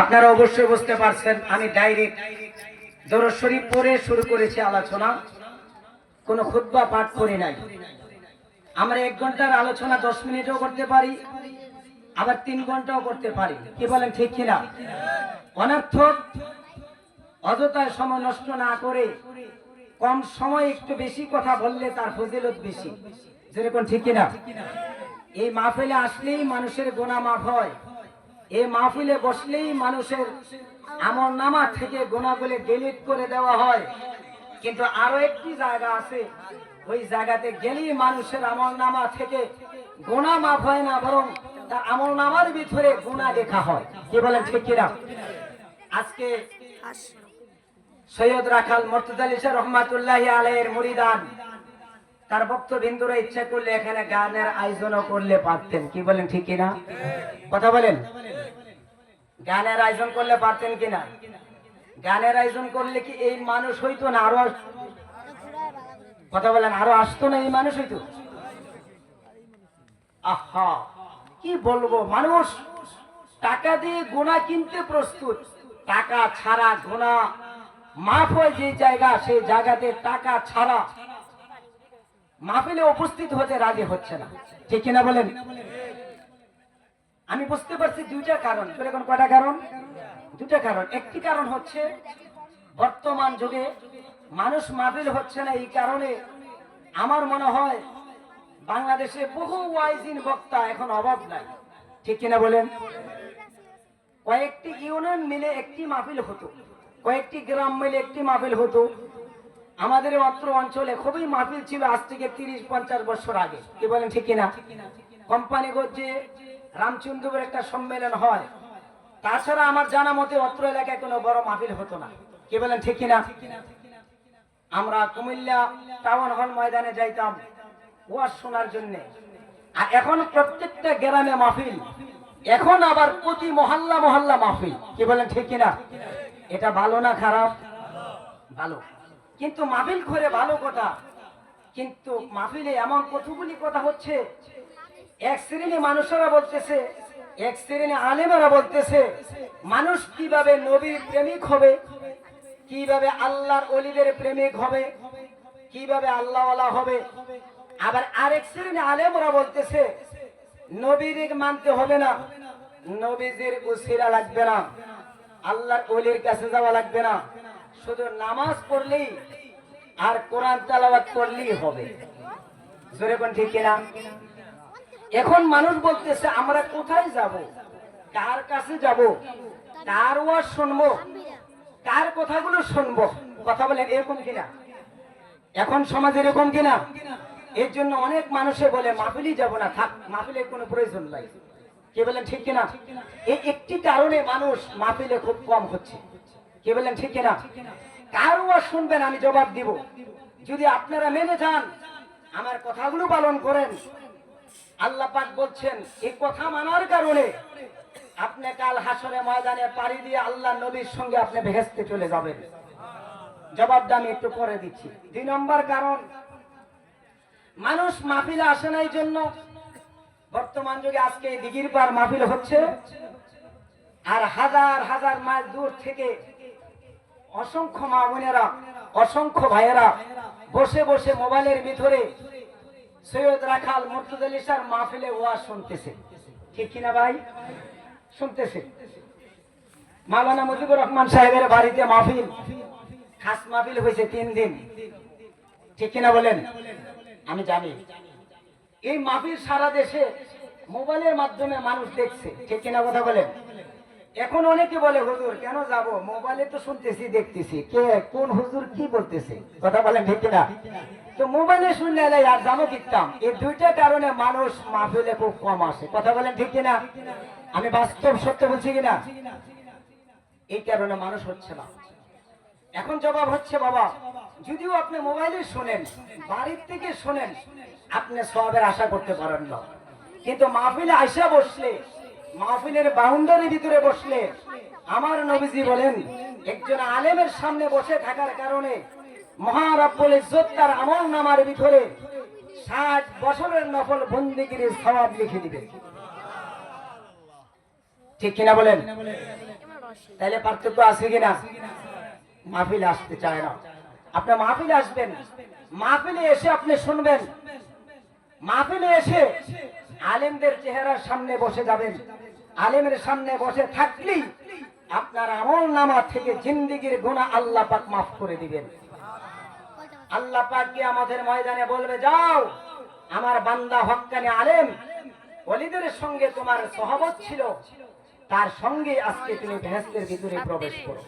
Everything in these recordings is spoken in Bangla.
আপনারা অবশ্যই বুঝতে পারছেন, আমি ডাইরেক্ট দরজ শরীফ পড়ে শুরু করেছি আলোচনা। কোনো খুতবা পাঠ করি নাই। আমরা এক ঘণ্টার আলোচনা দশ মিনিটও করতে পারি, আবার তিন ঘন্টাও করতে পারি। কি বলেন, ঠিক কিনা? অনার্থক অযথায় সময় নষ্ট না করে কম সময় একটু বেশি কথা বললে তার ফজিলত বেশি। যেরকম ঠিক কিনা? এই মাহফিলে আসলেই মানুষের গোনা মাফ হয়। এই মাহফিলে বসলেই মানুষের আমল নামা থেকে গোনাগুলি ডিলিট করে দেওয়া হয়। কিন্তু আরও একটি জায়গা আছে ওই জায়গাতে গেলেই মানুষের আমল নামা থেকে গোনা মাফ হয় না বরং তার আমল নামার ভিতরে গোনা লেখা হয়। কি বলেন ঠিক কিনা? আজকে সৈয়দ রাখাল মর্তুদাল ইসা রহমাতুল্লাহ আলাইয়ের মুরিদান তার ভক্তবিন্দুরা ইচ্ছা করলে এখানে গানের আয়োজনও করলে পারতেন। কি বলেন, ঠিক কিনা? কথা বলেন। গানের আয়োজন করলে পারতেন কিনা? গানের আয়োজন করলে কি এই মানুষ হইতো না? আরও কথা বলেন, আরও আসতো না এই মানুষ হইতো? আহা, কি বলব, মানুষ টাকা দিয়ে গোনা কিনতে প্রস্তুত। টাকা ছাড়া গোনা মাফ হয় যে জায়গা, সেই জায়গাতে টাকা ছাড়া মাহফিলে উপস্থিত হতে রাজি হচ্ছে না। ঠিক কিনা বলেন? আমি বুঝতে পারছি দুইটা কারণ। এখন কয়টা কারণ? দুটা কারণ। একটি কারণ হচ্ছে, বর্তমান যুগে মানুষ মাহফিল হচ্ছে না এই কারণে আমার মনে হয় বাংলাদেশে বহু ওয়াইজিন বক্তা এখন অভাব নাই। ঠিক কিনা বলেন? কয়েকটি ইউনিয়ন মিলে একটি মাহফিল হতো, কয়েকটি গ্রাম মিলে একটি মাহফিল হতো আমাদের অত্র অঞ্চলে খুবই মাহফিল ছিল আজ থেকে তিরিশ, পঞ্চাশ বছর আগে। কি বলেন, ঠিক কোম্পানিগঞ্জ যে রামচন্দ্রপুর একটা সম্মেলন হয়। তাছাড়া আমার জানা মতে অত্র এলাকায় কোনো বড় মাহফিল হতো না। কি বলেন, ঠিক কিনা? আমরা কুমিল্লা টাউন হল ময়দানে যাইতাম ওয়াজ শোনার জন্য। আর এখন প্রত্যেকটা গ্রামে মাহফিল। এখন আবার প্রতি মহল্লা মহল্লা মাহফিল। কি বলেন, ঠিক কিনা? এটা ভালো না খারাপ? ভালো। কিন্তু মাহফিল করে ভালো কথা। কিন্তু মাহফিলে এমন কতগুলি কথা হচ্ছে? এক শ্রেণি মানুষেরা বলতেছে, এক শ্রেণি আলেমেরা বলতেছে, মানুষ কীভাবে নবীর প্রেমিক হবে, কীভাবে আল্লাহর অলিদের প্রেমিক হবে, কীভাবে আল্লাহওয়ালা হবে। আবার আরেক শ্রেণি আলেমরা বলতেছে নবীর মানতে হবে না নবীজির উসিরা লাগবে না, আল্লাহর অলির কাছে যাওয়া লাগবে না। শুধু নামাজ পড়লেই আর কোরআন তালাবাত করলেই হবে। ঠিক কিনা? এখন মানুষ বলতেছে, আমরা কোথায় যাব? কার কাছে যাব? কার ওয়াজ শুনব? কার কথাগুলো শুনব? কথা বলেন, এরকম কিনা? এখন সমাজ এরকম কিনা? এর জন্য অনেক মানুষে বলে, মাহফিলই যাব না, থাক, মাহফিলের কোনো প্রয়োজন নাই। কে বলেন, ঠিক কিনা? এই একটি কারণে মানুষ মাহফিলে খুব কম হচ্ছে। কে বললেন, ঠিক কিনা? কার শুনবেন, আমি জবাব দিব। যদি আপনারা মেনে যান, আমার কথাগুলো পালন করেন। আল্লাহ পাক বলছেন এই কথা মানার কারণে আপনি কাল হাসরে ময়দানে পাড়ি দিয়ে আল্লাহ নবীর সঙ্গে আপনি ভেসতে চলে যাবেন। জবাবটা আমি একটু পরে দিচ্ছি। দুই নম্বর কারণ, মানুষ মাহফিলে আসে না এই জন্য বর্তমান যুগে আজকে দিঘির পার মাহফিল হচ্ছে। আর হাজার হাজার মাইল দূর থেকে অসংখ্য মা বোনেরা, অসংখ্য ভাইয়েরা বসে বসে মোবাইলের ভিতরে সৈয়দ রাখাল মুর্তুদুল ইসার মাহফিলে ওয়াজ শুনতেছে। ঠিক কিনা ভাই? শুনতেছে। মাওলানা মুজিবুর রহমান সাহেবের বাড়িতে মাহফিল, খাস মাহফিল হয়েছে তিন দিন। ঠিক কিনা বলেন? আমি জানি। এই মাহফিল সারা দেশে মোবাইলের মাধ্যমে মানুষ দেখছে। ঠিক কিনা কথা বলেন? এখন অনেকে বলে, হুজুর, কেন যাব? মোবাইলে তো শুনতেছি, দেখতেছি। কে? কোন হুজুর কি বলতেছে? কথা বলেন ঠিক না তো মোবাইলে শুনলে আর জানো কিনতাম এই দুইটা কারণে মানুষ মাহফিলে খুব কম আসে। কথা বলেন ঠিক না আমি বাস্তব সত্য বলছি কিনা? এই কারণে মানুষ হচ্ছে না। এখন জবাব হচ্ছে, বাবা, যদিও আপনি মোবাইলে শোনেন, বাড়ির থেকে শোনেন, আপনি সবের আশা করতে পারেন না। কিন্তু মাহফিলে আইসা বসলে মাহফিলের বাউন্ডারির ভিতরে বসলে আমার নবীজি বলেন, একজন আলেমের সামনে বসে থাকার কারণে মহারাব্বুল ইজ্জত তার আমল নামার ভিতরে ষাট বছরের নফল বন্দিগিরির সবাব লিখে দিবে। ঠিক কিনা বলেন? তাহলে পার্থক্য আছে কিনা? মাহফিলে আসতে চায় না। আপনি মাহফিলে আসবেন। মাহফিলে এসে আপনি শুনবেন। মাহফিলে এসে আলেমদের চেহারার সামনে বসে যাবেন। আলেমের সামনে বসে থাকলেই আপনার আমল নামা থেকে জিন্দিগির গুণা আল্লাহ পাক মাফ করে দিবেন। আল্লাহ পাক গিয়ে আমাদের ময়দানে বলবে, যাও, আমার বান্দা হক্কানি আলেম অলিদের সঙ্গে তোমার সহবত ছিল, তার সঙ্গে আজকে তুমি ভেস্তের ভিতরে প্রবেশ করো।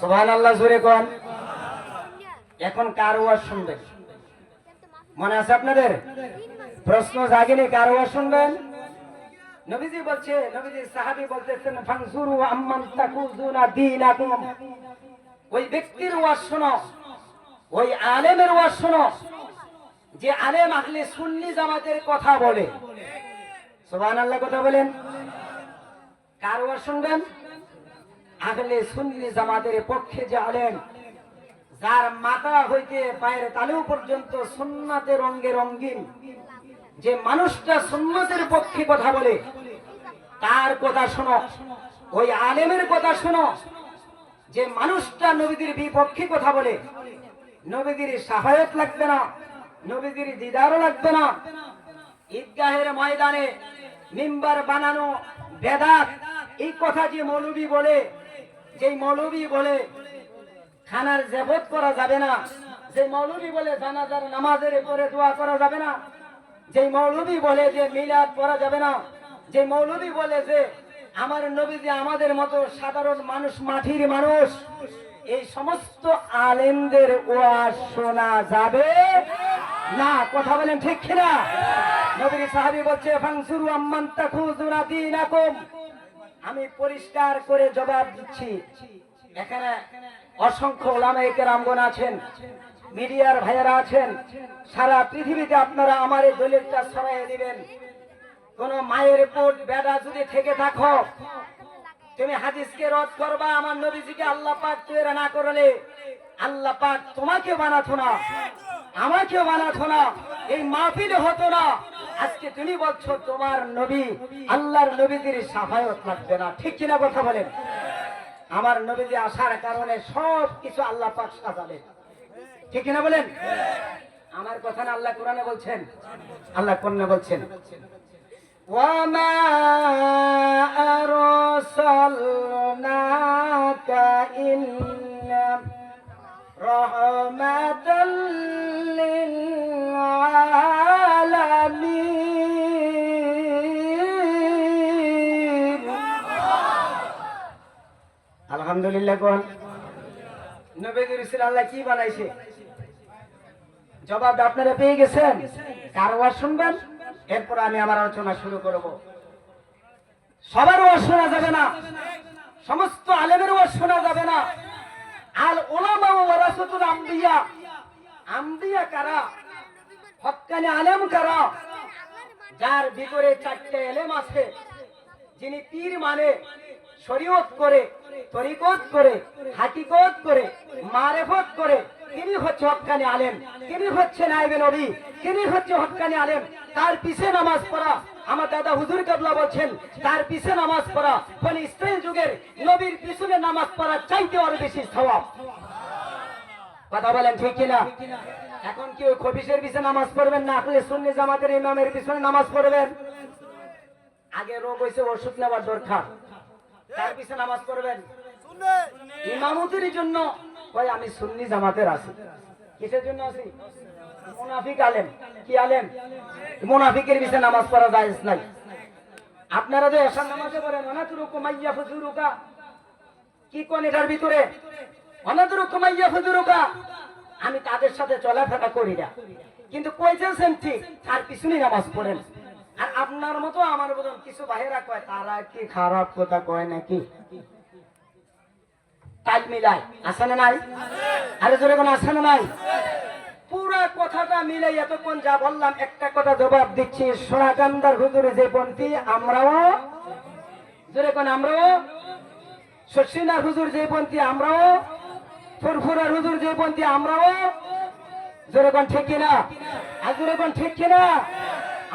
সোহান আল্লাহ জোরে কন। এখন কার ওয়াজ শুনবেন? মনে আছে আপনাদের? প্রশ্ন জাগেনি কার শুনবেন? নবীজি বলছে, নবীজি সাহাবী বলতেছেন ফানসুরু আম্মান তাকুজুনা দীনাকুম। ওই ব্যক্তির ওয়াজ শোনো, ওই আলেমের ওয়াজ শোনো, যে আলেম আহলে সুন্নি জামাতের কথা বলে। সুবহানাল্লাহ, কথা বলেন। কার ওয়াজ শুনবেন? আহলে সুন্নি জামাতের পক্ষে যে আলেম, যার মাথা হইতে পায়ের তালু পর্যন্ত সুন্নাতের রঙ্গে রঙ্গিন যে মানুষটা সুন্নতের পক্ষে কথা বলে, তার কথা শোনো। ওই আলেমের কথা শোনো। যে মানুষটা নবীদের বিপক্ষে কথা বলে, নবীদের সাহায্য লাগবে না, নবীদের দিদারও লাগবে না। ঈদগাহের ময়দানে মিম্বার বানানো বেদাত, এই কথা যে মৌলবী বলে, যেই মৌলবী বলে, খানার জেবত করা যাবে না, যে মৌলবী বলে জানাজার নামাজের পরে দোয়া করা যাবে না যে মৌলবী বলে যে মিলাদ পড়া যাবে না যে মৌলবী বলে যে আমার নবী যে আমাদের মতো সাধারণ মানুষ, মাটির মানুষ, এই সমস্ত আলেমদের ওয়াজ শোনা যাবে না। কথা বলেন ঠিক কিনা? নবীর সাহাবী বলছে ফাংসুরু আম্মান তাখুজুনা দীনাকুম। আমি পরিষ্কার করে জবাব দিচ্ছি। এখানে অসংখ্য ওলামায়ে কেরামগণ আছেন। মিডিয়ার ভাইয়েরা আছেন, সারা পৃথিবীতে আপনারা আমার এই দলিলটা ছড়াইয়ে দিবেন। কোন মায়ের পোট বেড়া যদি থেকে থাকো, তুমি হাদিসকে রদ করবা, আমার নবীজিকে আল্লাহ পাক তৈরি না করলে, আল্লাহ পাক তোমাকে বানাতো না, আমাকেও বানাতো না, এই মাহফিল হতো না। আজকে তুমি বলছো, তোমার নবী, আল্লাহর নবীদের সাফায়ত লাগবে না। ঠিক কিনা কথা বলেন? আমার নবীজি আসার কারণে সব কিছু আল্লাহ পাক সাজালেন। ঠিক কিনা বলেন আমার কথা না আল্লাহ কোরআনে বলছেন আল্লাহ কোরআনে বলছেন وما أرسلناك إلا رحمة للعالمين আলহামদুলিল্লাহ কোন নবীদের রসুল আল্লাহ কি বানাইছে জবাব আপনারা পেয়ে গেছেন। কার ওয়াজ শুনবেন? এরপর আমি আমার আলোচনা শুরু করব। সবার ওয়াজ শোনা যাবে না। সমস্ত আলেমের ওয়াজ শোনা যাবে না। আল ওলামা ওয়ারাসাতুল আম্বিয়া। আম্বিয়া কারা? হক্কানি আলেম কারা? যার ভিতরে চারটে এলেম আছে, যিনি পীর মানে শরীয়ত করে, তরিকত করে, হাকিকত করে, মারেফত করে তিনি হচ্ছে হক্কানি আলেম। তিনি হচ্ছে নাইবে নবী। তিনি হচ্ছে হক্কানি আলেম। তার পিছে নামাজ পড়া। আমার দাদা হুজুর কাবলা বলছেন তার পিছে নামাজ পড়া। মানে ইসরায়েল যুগের নবীর পিছনে নামাজ পড়া চাইতে আরও বেশি সওয়াব কথা বলেন ঠিক কিনা? এখন কি ওই খবিসের পিছনে নামাজ পড়বেন না? আপনি সুন্নি জামাতের ইমামের পিছনে নামাজ পড়বেন? আগে রোগ হয়েছে ওষুধ নেওয়ার দরকার। তার পিছনে নামাজ পড়বেন? ইমামতির জন্য ভাই, আমি সুন্নি জামাতের আছি। কিসের জন্য আছি? মুনাফিক আলেম। কি আলেম? মুনাফিকের পিছনে নামাজ পড়া যায় নাই। আপনারা যে এসার নামাজে পড়েন, অনাতুরুকু মাইয়া ফুজুরুকা। কি কোন এটার ভিতরে? অনাতুরুকু মাইয়া ফুজুরুকা। আমি তাদের সাথে চলাফেরা করি না। কিন্তু কইতেছেন ঠিক, তার পিছনে নামাজ পড়েন। আর আপনার মতো আমার মতন কিছু বাহিরা কয়, তারা কি খারাপ কথা কয় নাকি? তাল মিলাই। আছে না নাই? আরে জোরে কোন আছে না নাই? পুরা কথাটা মিলাই এতক্ষণ যা বললাম, একটা কথা জবাব দিচ্ছি। সোনাকান্দার হুজুরে যে পন্থী, আমরাও জোরে কোন আমরাও? শশীনার হুজুর যে পন্থী, আমরাও? ফুরফুরার হুজুর যে পন্থী, আমরাও? জোরে কোন ঠিক কিনা? আর জোরে কোন ঠিক কিনা?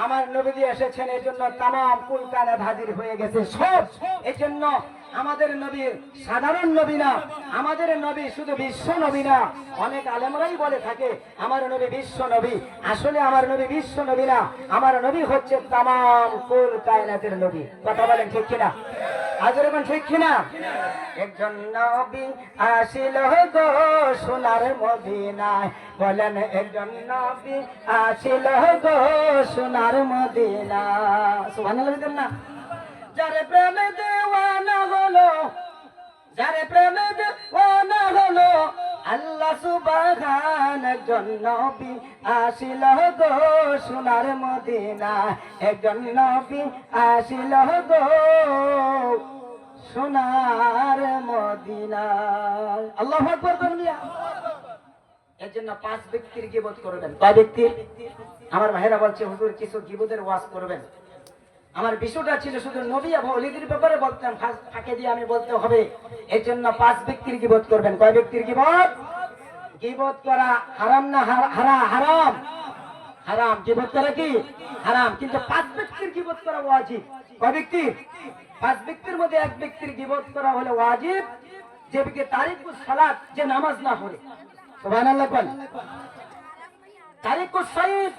আমার নবীজি এসেছেন, এই জন্য তাম কুল কায়নাত হাজির হয়ে গেছে সব। এই জন্য আমাদের নবী সাধারণ নবী না, আমাদের নবী শুধু বিশ্ব নবী না, অনেক আলেমরাই বলে থাকে, আমার নবী বিশ্ব নবী। আসলে আমার নবী বিশ্ব নবী না, আমার নবী হচ্ছে তাম কুল কায়নাতের নবী। কথা বলেন ঠিক কিনা? আজ এরকম ঠিক কিনা? একজন নবী আসিল গো সোনার মদিনায়। বলেন, একজন নবী আসিল গো সোনার মদিনা সুবহানাল্লাহ না? যারে প্রেমে দেওয়ানা হলো, যারে প্রেমে দেওয়ানা হলো আল্লাহ সুবহান, একজন নবী আসিল গো সোনার মদিনা। একজন নবী আসিল গো সোনার মদিনা। আল্লাহ আকবর করবিয়া এর জন্য পাঁচ ব্যক্তির গিবত করবেন। কয় ব্যক্তি? আমার ভাইরা বলছে, হুজুর, কিছু গিবতের ওয়াজ করবেন। আমার বিষয়টা ছিল শুধু নবী এবং অলিদের ব্যাপারে বলতাম ফাঁকে দিয়ে আমি বলতে হবে। এর জন্য পাঁচ ব্যক্তির গিবত করবেন। কয় ব্যক্তির গিবত? গিবত করা হারাম না হারা- হারা হারাম? হারাম। গিবত করা কি? হারাম। কিন্তু পাঁচ ব্যক্তির গিবত করা ওয়াজিব। কয় ব্যক্তি? পাঁচ ব্যক্তির মধ্যে এক ব্যক্তির গিবত করা হলো ওয়াজিব। যে ব্যক্তি তারিকুস সালাত যে নামাজ না পড়ে। সুবহানাল্লাহ বল তারিকুস সাইদ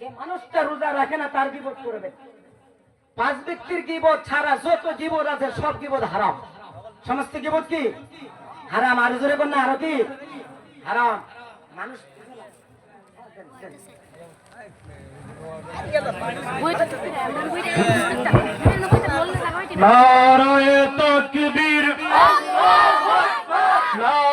যে মানুষটা রোজা রাখে না, তার গিবত করবে পাঁচ ব্যক্তির গিবত ছাড়া যত গিবত আছে সব গিবত হারাম। সমস্ত গিবত কি? হারাম। আর জোরে বন্যা আরও কি? হারাম। মানুষ নারায় তকবীর। আল্লাহু আকবার।